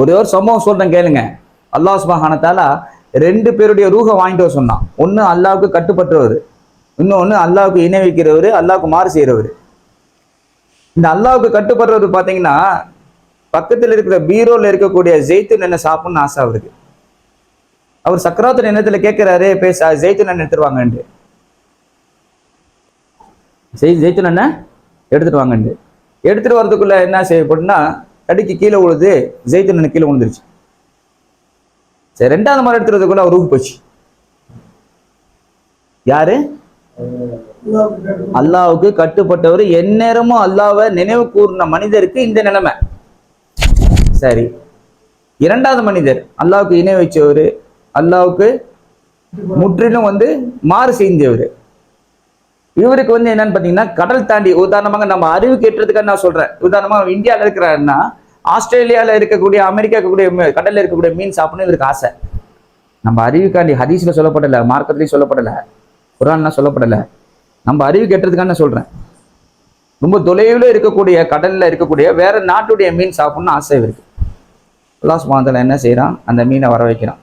ஒரே ஒரு சம்பவம் சொல்றேன் கேளுங்க. அல்லாஹ் சுபஹானத்தால ரெண்டு பேருடைய ரூஹை வாங்கிட்டு வர சொன்னான். ஒண்ணு அல்லாவுக்கு கட்டுப்பட்டவர் இன்னொன்னு அல்லாவுக்கு இணை வைக்கிறவர் அல்லாவுக்கு மாறு செய்யறவர். இந்த அல்லாவுக்கு கட்டுப்படுறவர் பாத்தீங்கன்னா பக்கத்துல இருக்கிற பீரோல இருக்கக்கூடிய ஜெய்த்து என்ன சாப்பிடணும்னு ஆசை அவருக்கு. அவர் சக்கராத்து எண்ணத்துல கேட்கிறாரு பேச ஜெய்த்து எண்ணெய் எடுத்துட்டு வாங்கன்ட்டு. செய் எடுத்துட்டு வாங்கன்ட்டு. எடுத்துட்டு வரதுக்குள்ள என்ன செய்யப்படும்னா தடிக்கு கீழே விழுது ஜெய்த்து கீழே விழுந்துருச்சு சரி ரெண்டாவது முறை எடுத்துறதுக்குள்ள அவர் போச்சு. யாரு? அல்லாவுக்கு கட்டுப்பட்டவர். எந்நேரமும் அல்லாவை நினைவு கூர்ன மனிதருக்கு இந்த நிலைமை. சரி இரண்டாவது மனிதர் அல்லாவுக்கு இணை வச்சவர். அல்லாவுக்கு முற்றிலும் வந்து மாறு செய்தவர். இவருக்கு வந்து என்னன்னு பாத்தீங்கன்னா கடல் தாண்டி உதாரணமாக நம்ம அறிவு கேட்டுறதுக்காக நான் சொல்றேன். உதாரணமாக இந்தியாவில் இருக்கிறாருன்னா ஆஸ்திரேலியாவில் இருக்கக்கூடிய அமெரிக்கா இருக்கக்கூடிய கடலில் கடல்ல இருக்கக்கூடிய மீன் சாப்பிடணும் இவருக்கு ஆசை. நம்ம அறிவுக்காண்டி ஹதீஸ்ல சொல்லப்படல மார்க்கத்துலயும் சொல்லப்படல குரான்னா சொல்லப்படல. நம்ம அறிவு கேட்டதுக்காக நான் சொல்றேன். ரொம்ப தொலைவில் இருக்கக்கூடிய கடல்ல இருக்கக்கூடிய வேற நாட்டுடைய மீன் சாப்பிடணும்னு ஆசை இருக்கு அல்லாஹ் மாதத்தில் என்ன செய்கிறான் அந்த மீனை வர வைக்கிறான்.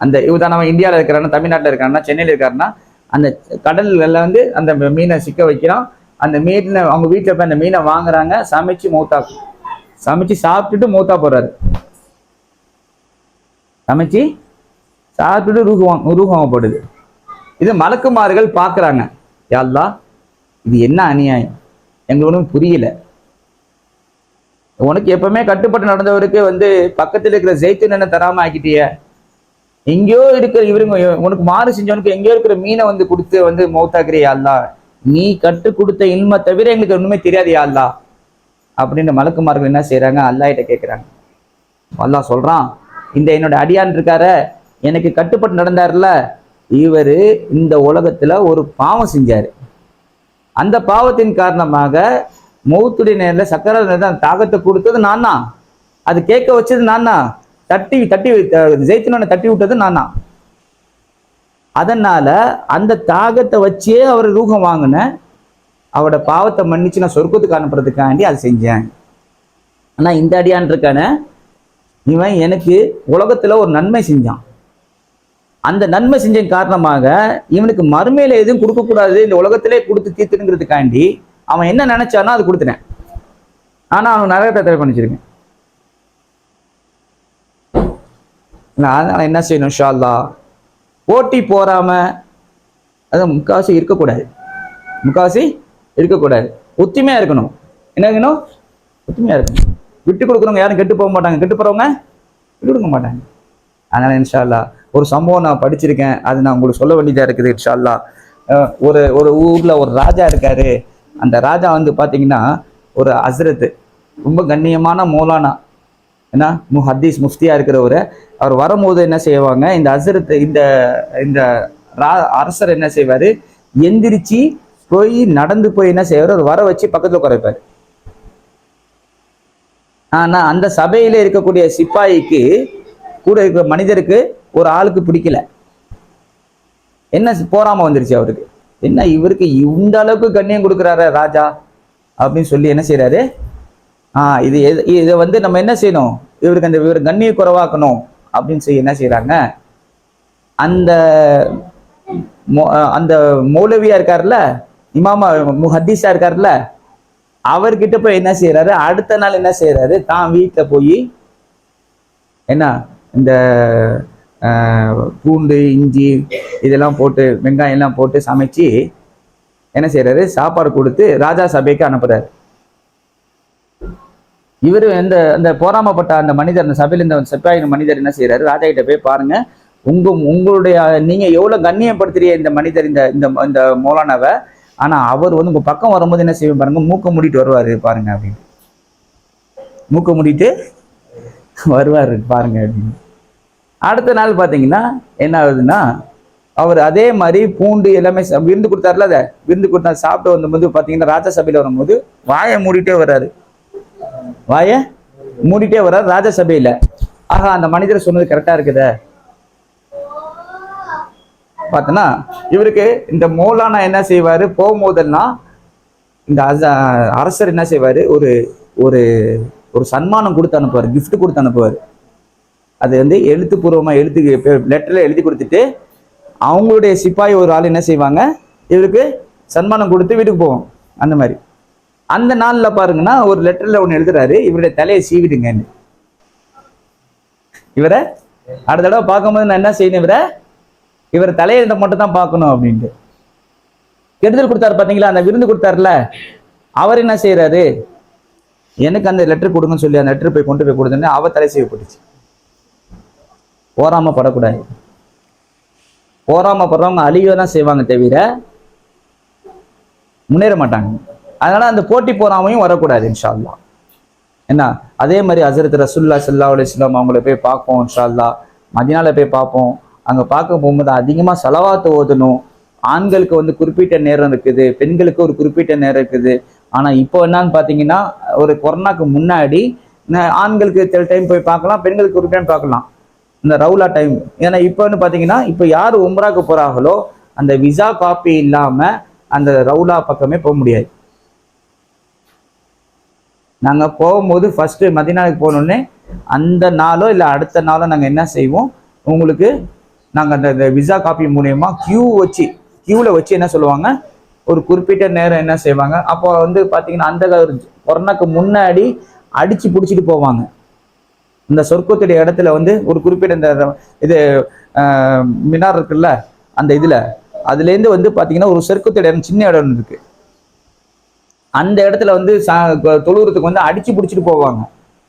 அந்த உதாரணமா இந்தியாவில் இருக்கிறான்னா தமிழ்நாட்டில் இருக்காருன்னா சென்னையில் இருக்காருன்னா அந்த கடல்ல வந்து அந்த மீனை சிக்க வைக்கிறான். அந்த மீனை அவங்க வீட்டில் போய் அந்த மீனை வாங்குறாங்க. சமைச்சு மூத்தா சமைச்சு சாப்பிட்டுட்டு மூத்தா போறாரு. சமைச்சு சாப்பிட்டுட்டு ரூகுவாங் ரூகுவாங்கப்படுது இது மலக்குமார்கள் பார்க்குறாங்க யாழ்லா இது என்ன அநியாயம்? எங்களுக்கு ஒன்றும் புரியல. உனக்கு எப்பவுமே கட்டுப்பட்டு நடந்தவருக்கு வந்து பக்கத்தில் இருக்கிற ஜெய்த்து என்ன தராம ஆக்கிட்டிய? எங்கேயோ இருக்கிற இவருங்க உனக்கு மாறு செஞ்சவனுக்கு எங்கேயோ இருக்கிற மீனை வந்து கொடுத்து வந்து மௌத்தாக்குறியா அல்லா நீ கட்டு கொடுத்த இன்மை தவிர எங்களுக்கு ஒண்ணுமே தெரியாது அல்லா அப்படின்னு மலக்குமார்கள் என்ன செய்கிறாங்க அல்லாஹ்கிட்ட கேட்குறாங்க அல்லா சொல்றான் இந்த என்னோட அடியான் இருக்கார எனக்கு கட்டுப்பட்டு நடந்தார்ல இவர் இந்த உலகத்துல ஒரு பாவம் செஞ்சார். அந்த பாவத்தின் காரணமாக மௌத்துடைய நேரில் சக்கர தாகத்தை கொடுத்தது நான் தான் அது கேட்க வச்சது நான் தான் தட்டி தட்டி ஜெயித்தினோட தட்டி விட்டது நான். தான் அதனால அந்த தாகத்தை வச்சே அவர் ரூகம் வாங்கினேன் அவரோட பாவத்தை மன்னிச்சு நான் சொர்க்கத்துக்கு அனுப்புறதுக்காண்டி அதை செஞ்சேன். ஆனால் இந்த அடியான் இருக்கான இவன் எனக்கு உலகத்தில் ஒரு நன்மை செஞ்சான். அந்த நன்மை செஞ்சன் காரணமாக இவனுக்கு மறுமையில் எதுவும் கொடுக்கக்கூடாது இந்த உலகத்திலே கொடுத்து தீர்த்துங்கிறதுக்காண்டி அவன் என்ன நினைச்சானோ அது கொடுத்துட்டேன். ஆனா அவன் நரகத்தை தடை பண்ணிச்சிருக்கேன். அதனால் என்ன செய்யணும் ஷால்லா போட்டி போறாம அது முக்காசி இருக்கக்கூடாது. முக்காசி இருக்கக்கூடாது. ஒத்துமையா இருக்கணும். என்ன இருக்கணும் ஒத்துமையா இருக்கணும். விட்டு கொடுக்குறவங்க யாரும் கெட்டு போக மாட்டாங்க. கெட்டு போறவங்க விட்டு கொடுக்க மாட்டாங்க. அதனால இன்ஷால்லா ஒரு சம்பவம் நான் படிச்சிருக்கேன். அது நான் உங்களுக்கு சொல்ல வேண்டியதாக இருக்குது இன்ஷால்லா ஒரு ஒரு ஊர்ல ஒரு ராஜா இருக்காரு. அந்த ராஜா வந்து பாத்தீங்கன்னா ஒரு அசரத்து ரொம்ப கண்ணியமான மௌலானா. ஏன்னா முஹத்தீஸ் முஃப்தியா இருக்கிறவர். அவர் வரும்போது என்ன செய்வாங்க இந்த அசுரத்தை இந்த இந்த ரா- அரசர் என்ன செய்வார் எந்திரிச்சு போய் நடந்து போய் என்ன செய்வார் அவர் வர வச்சு பக்கத்தில் உட்கார ஆனால் அந்த சபையில் இருக்கக்கூடிய சிப்பாய்க்கு கூட இருக்கிற மனிதருக்கு ஒரு ஆளுக்கு பிடிக்கல. என்ன போறாம வந்துருச்சு அவருக்கு? என்ன இவருக்கு இந்த அளவுக்கு கண்ணியம் கொடுக்குறாரு ராஜா அப்படின்னு சொல்லி என்ன செய்யறாரு ஆஹ் இது எது- இதை வந்து நம்ம என்ன செய்யணும்? இவருக்கு அந்த இவர் கண்ணிய குறைவாக்கணும். அப்படின்னு சொல்லி என்ன செய்கிறாங்க அந்த அந்த மௌலவியா இருக்காருல்ல இமாமா முஹத்தீஸா இருக்கார்ல அவர்கிட்ட போய் என்ன செய்யறாரு அடுத்த நாள் என்ன செய்யறாரு தான் வீட்டில் போய் என்ன இந்த பூண்டு இஞ்சி இதெல்லாம் போட்டு வெங்காயம் எல்லாம் போட்டு சமைச்சு என்ன செய்யறாரு சாப்பாடு கொடுத்து ராஜா சபைக்கு அனுப்புறாரு. இவர் இந்த அந்த போராமப்பட்ட அந்த மனிதர் அந்த சபையில் இந்த செப்பாயின் மனிதர் என்ன செய்கிறாரு ராஜா கிட்ட போய் பாருங்க. உங்க உங்களுடைய நீங்க எவ்வளவு கண்ணியப்படுத்துறீங்க இந்த மனிதர் இந்த இந்த இந்த மௌலானாவை? ஆனா அவர் வந்து உங்க பக்கம் வரும்போது என்ன செய்வேன் பாருங்க மூக்க மூடிட்டு வருவாரு பாருங்க அப்படின்னு. மூக்க மூடிட்டு வருவார் பாருங்க அப்படின்னு. அடுத்த நாள் பாத்தீங்கன்னா என்ன ஆகுதுன்னா அவர் அதே மாதிரி பூண்டு எல்லாமே விருந்து கொடுத்தாருல அதை? விருந்து கொடுத்தா சாப்பிட்டு வந்தபோது பாத்தீங்கன்னா ராஜசபையில வரும்போது வாயை மூடிட்டே வர்றாரு. வாயை மூடிட்டே வர்றார் ராஜசபையில. ஆஹா அந்த மனிதர் சொன்னது கரெக்டா இருக்குதே. பார்த்தனா இவருக்கு இந்த மோலானா என்ன செய்வாரு? போகும்போதெல்லாம் இந்த அச- அரசர் என்ன செய்வாரு? ஒரு ஒரு ஒரு சன்மானம் கொடுத்து அனுப்புவார் கிஃப்ட் கொடுத்து அனுப்புவார். அது வந்து எழுத்துப்பூர்வமாக எழுத்து லெட்டரில் எழுதி கொடுத்துட்டு அவங்களுடைய சிப்பாய் ஒரு ஆள் என்ன செய்வாங்க? இவருக்கு சன்மானம் கொடுத்து வீட்டுக்கு போவோம். அந்த மாதிரி. அந்த நாளில் பாருங்கன்னா ஒரு லெட்டரில் ஒன்று எழுதுறாரு இவருடைய தலையை சீவிடுங்கன்னு. இவரை அடுத்த தடவை பார்க்கும்போது நான் என்ன செய்யணும் இவரை? இவர் தலையை மட்டும் தான் பார்க்கணும் அப்படின்ட்டு. கெடுதல் கொடுத்தாரு பாத்தீங்களா? அந்த விருந்து கொடுத்தாருல அவர் என்ன செய்யறாரு எனக்கு அந்த லெட்டர் கொடுங்கன்னு சொல்லி அந்த லெட்டர் போய் கொண்டு போய் கொடுத்தோன்னே அவர் தலை செய்யப்பட்டுச்சு போராம படக்கூடாது. போராம படுறவங்க அழியதான் தான் செய்வாங்க தவிர முன்னேற மாட்டாங்க. அதனால அந்த போட்டி போறாமையும் வரக்கூடாது இன்ஷால்லா என்ன? அதே மாதிரி ஹசரத் ரசுல்லா சல்லா அலிஸ்லாம் அவங்கள போய் பார்ப்போம் இன்ஷால்லா மதினால போய் பார்ப்போம். அங்க பார்க்க போகும்போது அதிகமா செலவாத்து ஓதணும். ஆண்களுக்கு வந்து குறிப்பிட்ட நேரம் இருக்குது பெண்களுக்கு ஒரு குறிப்பிட்ட நேரம் இருக்குது. ஆனா இப்போ என்னன்னு பாத்தீங்கன்னா ஒரு கொரோனாக்கு முன்னாடி ஆண்களுக்கு சில டைம் போய் பார்க்கலாம் பெண்களுக்கு ஒரு டைம் பார்க்கலாம். இந்த ரவுலா டைம் ஏன்னா இப்போன்னு பார்த்தீங்கன்னா இப்போ யார் உம்ராக்கு போறாங்களோ அந்த விசா காப்பி இல்லாம அந்த ரவுலா பக்கமே போக முடியாது. நாங்கள் போகும்போது ஃபஸ்ட்டு மதினாவுக்கு போனோடனே அந்த நாளோ இல்லை அடுத்த நாளோ நாங்கள் என்ன செய்வோம்? உங்களுக்கு நாங்கள் அந்த இந்த விசா காப்பி மூலயமா கியூ வச்சு கியூவில் வச்சு என்ன சொல்லுவாங்க? ஒரு குறிப்பிட்ட நேரம் என்ன செய்வாங்க? அப்போ வந்து பார்த்தீங்கன்னா அந்த கொரோனாக்கு முன்னாடி அடித்து பிடிச்சிட்டு போவாங்க. இந்த சொர்க்கத்துடைய இடத்துல வந்து ஒரு குறிப்பிட்ட இந்த இது மினார் இருக்குல்ல அந்த இதில். அதுலேருந்து வந்து பார்த்தீங்கன்னா ஒரு சொர்க்கத்துடைய இடம் சின்ன இடம் இருக்குது அந்த இடத்துல வந்து தொழுவுறதுக்கு வந்து அடிச்சு பிடிச்சிட்டு போவாங்க.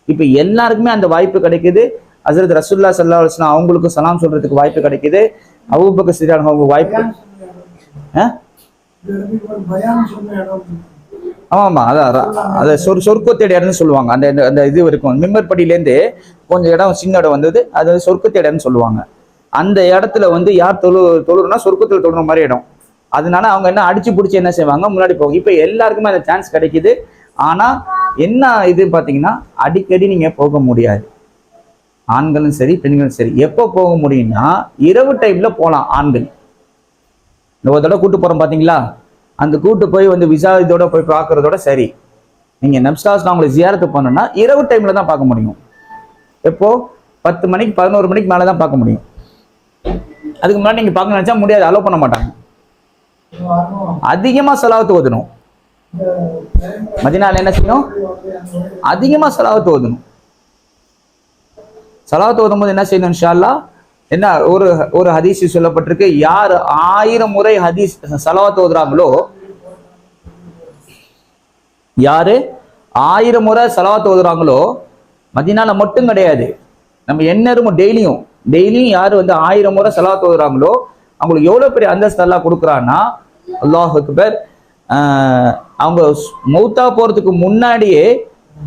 இப்போ எல்லாருக்குமே அந்த வாய்ப்பு கிடைக்குது. ஹசரத் ரசூல்லா சல்லா அலுவலாம் அவங்களுக்கும் சலாம் சொல்றதுக்கு வாய்ப்பு கிடைக்குது. அபூபக்கர் சிறியான் அவங்க வாய்ப்பு ஆ? பயான் சொன்ன இடம் ஆமா ஆமா அதான். அது சொர் சொர்க்கத்தேட இடம்னு சொல்லுவாங்க. அந்த அந்த- இது இருக்கும். மிம்பர் படியிலேருந்து கொஞ்சம் இடம் சின்ன இடம் வந்தது. அது சொர்க்கத்தேட இடம்னு சொல்லுவாங்க. அந்த இடத்துல வந்து யார் தொழு தொழுறனா சொர்க்கத்தில் தொழுற மாதிரி இடம். அதனால அவங்க என்ன அடிச்சு பிடிச்சி என்ன செய்வாங்க? முன்னாடி போவாங்க இப்போ எல்லாருக்குமே அந்த சான்ஸ் கிடைக்குது. ஆனா என்ன இது பாத்தீங்கன்னா அடிக்கடி நீங்க போக முடியாது. ஆண்களும் சரி பெண்களும் சரி. எப்போ போக முடியும்னா இரவு டைம்ல போகலாம் ஆண்கள். இந்த ஒரு தடவை கூட்டு போறோம் பாத்தீங்களா? அந்த கூட்டு போய் வந்து விசா இதோட போய் பார்க்கறதோட சரி. நீங்க நப்ஸ்டாஸ் உங்களை ஜியாரத்து பண்ணணும்னா இரவு டைம்ல தான் பார்க்க முடியும். எப்போ? பத்து மணிக்கு பதினோரு மணிக்கு மேலே தான் பார்க்க முடியும். அதுக்கு முன்னாடி நீங்க பார்க்க நினைச்சா முடியாது அலோவ் பண்ண மாட்டாங்க. அதிகமா செலவத்து ஓதணும். மதினால என்ன செய்யணும்? அதிகமா செலவத்து ஓதணும். செலவத்து ஓதும் போது என்ன செய்யணும் ஷால்லா என்ன ஒரு ஒரு ஹதீஸ் சொல்லப்பட்டிருக்கு யார் ஆயிரம் முறை ஹதீஸ் செலவத்து ஓதுறாங்களோ யாரு ஆயிரம் முறை செலவாத்து ஓதுறாங்களோ மதினால மட்டும் கிடையாது. நம்ம என்ன டெய்லியும் டெய்லியும் யார் வந்து ஆயிரம் முறை செலவாத்து ஓதுறாங்களோ அவங்களுக்கு எவ்வளவு பெரிய அந்தஸ்து எல்லாம் கொடுக்குறான்னா அல்லாஹ் அக்பர் ஆஹ் அவங்க மௌத்தா போறதுக்கு முன்னாடியே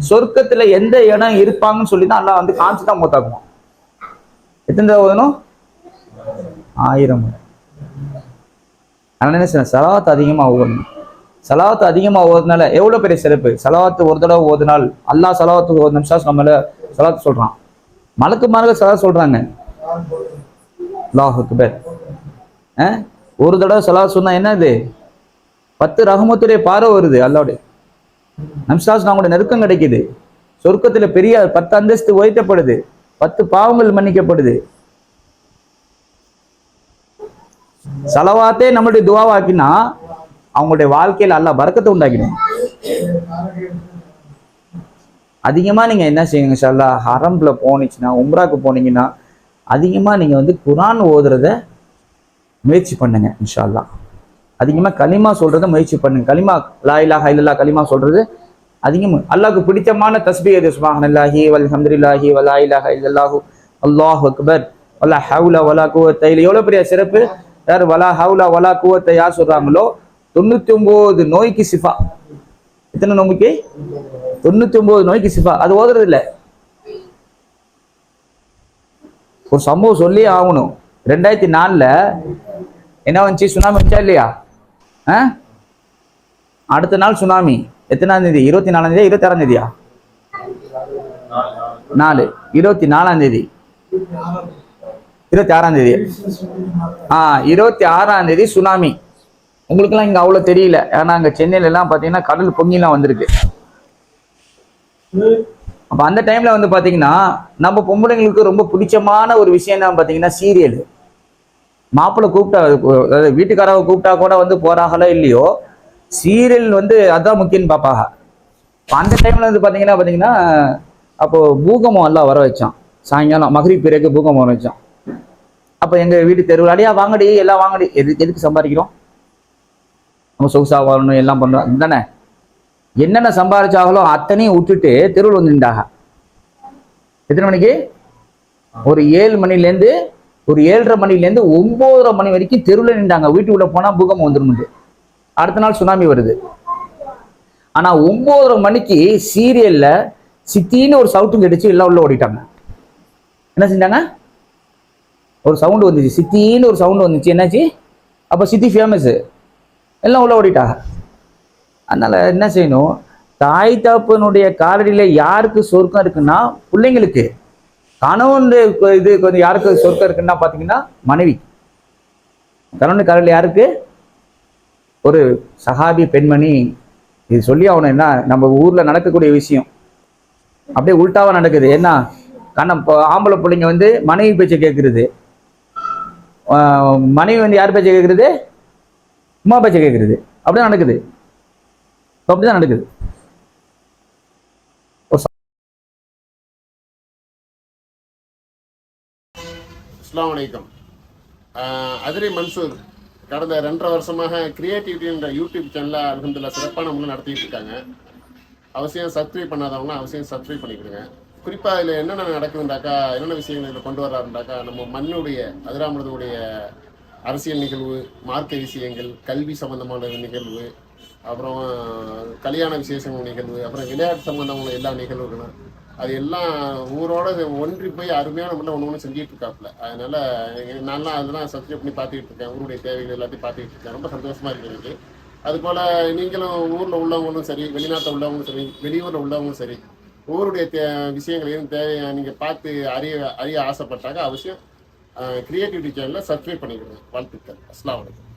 சொர்க்கத்துல எந்த இடம் இருப்பாங்கன்னு சொல்லி தான் அல்லாஹ் வந்து காமிச்சு தான் மௌத்தாக்குவான் எத்தனை தடவை ஓதணும்? ஆயிரம் அதனால என்ன செய்யணும்? சலாத் அதிகமாக ஓதணும். சலாத்து அதிகமாக ஓதுனால எவ்வளோ பெரிய சிறப்பு? சலாத்து ஒரு தடவை ஓதுனால் அல்லா சலாத்து ஒரு நிமிஷம் நம்மள சலாத்து சொல்றான். மலக்கு மலக்கு செலவு சொல்றாங்க. லாஹுக்கு பேர் ஒரு தடவை சலா சொன்னா என்னது? பத்து ரஹமத்துடைய பார்வை வருது அல்லாவுடைய. நம்சாஸ் நம்மளுடைய நெருக்கம் கிடைக்குது. சொர்க்கத்தில் பெரிய பத்து அந்தஸ்து உயர்த்தப்படுது. பத்து பாவங்கள் மன்னிக்கப்படுது. சலவாத்தே நம்மளுடைய துவாவாக்கினா அவங்களுடைய வாழ்க்கையில் அல்ல பறக்கத்தை உண்டாக்கிடும். அதிகமா நீங்க என்ன செய்யுங்க ஷல்லா ஹரம்ல போனீச்சுன்னா உம்ராக்கு போனீங்கன்னா அதிகமா நீங்க வந்து குரான் ஓதுறத முயற்சி பண்ணுங்க இன்ஷா அல்லாஹ் அதிகமா கலிமா முயற்சி பண்ணுங்க. கலிமா லா இலாஹா களிமா கலிமா சொல்றது அதிகமா. பிடித்தமான பிடிச்சமான அது எது? வல்ஹம்துல்லாஹி வல்ஹம்துலில்லாஹி வலா இலாஹா இல்லல்லாஹு. அல்லாஹு அக்பர். வலா ஹவுலா வலா குவத்தை. இல்லை எவ்வளவு பெரிய சிறப்பு? யார் வலா ஹவுலா வலா குவத்தை யார் சொல்றாங்களோ? தொண்ணூத்தி ஒன்பது நோய்க்கு சிஃபா. எத்தனை நோய்க்கு? தொண்ணூத்தி ஒன்பது நோய்க்கு சிஃபா. அது ஓதுறது இல்ல. ஒரு சம்பவம் சொல்லி ஆகணும். ரெண்டாயிரத்தி நாலுல என்ன வந்துச்சு? சுனாமி வந்துச்சா இல்லையா? ஆ? அடுத்த நாள் சுனாமி. எத்தனாம் தேதி? இருபத்தி நாலாம் தேதி இருபத்தி ஆறாம் தேதியா? நாலு. இருபத்தி நாலாம் தேதி. இருபத்தி ஆறாம் தேதி. ஆ இருபத்தி ஆறாம் தேதி சுனாமி. உங்களுக்கெல்லாம் இங்க அவ்வளவு தெரியல. ஏன்னா அங்க சென்னையில எல்லாம் பாத்தீங்கன்னா கடல் பொங்கிலாம் வந்திருக்கு. அப்ப அந்த டைம்ல வந்து பாத்தீங்கன்னா நம்ம பொம்பளைங்களுக்கு ரொம்ப பிடிச்சமான ஒரு விஷயம் என்ன பாத்தீங்கன்னா சீரியல். மாப்பிள்ளை கூப்பிட்டா அதாவது வீட்டுக்காரவை கூப்பிட்டா கூட வந்து போறாங்களோ இல்லையோ சீரியல் வந்து அதான் முக்கியம்னு பார்ப்பாங்க. அந்த டைம்ல வந்து பார்த்தீங்கன்னா பார்த்தீங்கன்னா அப்போ பூகம்பம் எல்லாம் வர வச்சான். சாயங்காலம் மகிரி பிறகு பூகம்பம் வர வச்சான். அப்போ எங்கள் வீட்டு தெருவில் அடியா வாங்கடி எல்லாம் வாங்கடி எதுக்கு எதுக்கு சம்பாதிக்கிறோம்? நம்ம சொகுசாக வாழணும் எல்லாம் பண்ணுறோம் தானே என்னென்ன சம்பாதிச்சாங்களோ அத்தனையும் விட்டுட்டு தெருவில் வந்து எத்தனை மணிக்கு? ஒரு ஏழு மணிலேருந்து ஒரு ஏழரை மணிலேருந்து ஒம்போதரை மணி வரைக்கும் தெருவில் நின்றாங்க. வீட்டுக்குள்ள போனால் பூகம்பம் வந்துடும் அடுத்த நாள் சுனாமி வருது. ஆனால் ஒன்பதரை மணிக்கு சீரியலில் சித்தின்னு ஒரு சவுட்டு கடிச்சு எல்லாம் உள்ள ஓடிட்டாங்க. என்ன செஞ்சாங்க? ஒரு சவுண்டு வந்துச்சு. சித்தின்னு ஒரு சவுண்டு வந்துச்சு. என்னாச்சு? அப்போ சித்தி ஃபேமஸ்ஸு எல்லாம் உள்ள ஓடிட்டாங்க அதனால் என்ன செய்யணும்? தாய் தாப்பனுடைய காலடியில் யாருக்கு சொர்க்கம் இருக்குன்னா பிள்ளைங்களுக்கு. கணவன் இது கொஞ்சம் யாருக்கு சொர்க்கம் இருக்குன்னா பார்த்தீங்கன்னா மனைவி. கணவன் காலடியில் யாருக்கு? ஒரு சகாபி பெண்மணி. இது சொல்லி ஆகணும் என்ன? நம்ம ஊரில் நடக்கக்கூடிய விஷயம். அப்படியே உல்ட்டாவாக நடக்குது. என்ன கண்ணம் இப்போ ஆம்பளை பிள்ளைங்க வந்து மனைவி பேச்சை கேட்குறது மனைவி வந்து யார் பேச்சை கேட்குறது அம்மா பேச்சை கேட்குறது அப்படிதான் நடக்குது. அப்படிதான் நடக்குது. அஸ்லாம் வலைக்கம் அதிரை மன்சூர் கடந்த ரெண்டரை வருஷமாக கிரியேட்டிவிட்டின்ற யூடியூப் சேனலை அலமதுல்லா சிறப்பான முறையில் நடத்திட்டு இருக்காங்க. அவசியம் சப்ஸ்கிரைப் பண்ணாதவங்க அவசியம் சப்ஸ்கிரைப் பண்ணிக்கிடுங்க. குறிப்பாக இதில் என்னென்ன நடக்குதுண்டாக்கா என்னென்ன விஷயங்கள் இதில் கொண்டு வர்றாருண்டாக்கா நம்ம மண்ணுடைய அதிராமிரதனுடைய அரசியல் நிகழ்வு மார்க்க விஷயங்கள் கல்வி சம்பந்தமான நிகழ்வு அப்புறம் கல்யாண விசேஷங்கள் நிகழ்வு அப்புறம் விளையாட்டு சம்பந்தமான எல்லா நிகழ்வுகளும். அது எல்லாம் ஊரோட ஒன்றி போய் அருமையான முறையில் ஒன்று ஒன்று செஞ்சுட்டு இருக்காப்புல. அதனால நான்லாம் அதெல்லாம் சப்ஸ்கிரைப் பண்ணி பார்த்துக்கிட்டு இருக்கேன். ஊருடைய தேவைகள் எல்லாத்தையும் பார்த்துக்கிட்டு இருக்கேன். ரொம்ப சந்தோஷமா இருக்கு எனக்கு. நீங்களும் ஊரில் உள்ளவங்களும் சரி வெளிநாட்டில் உள்ளவங்களும் சரி வெளியூரில் உள்ளவங்களும் சரி ஊருடைய தே விஷயங்களையும் தேவையை நீங்கள் பார்த்து அறிய அறிய ஆசைப்பட்டாக்க அவசியம் கிரியேட்டிவிட்டி சேனலில் சப்ஸ்கிரைப் பண்ணிக்கிறேன் வாழ்த்துக்கள். அஸ்லாம் வலைக்கம்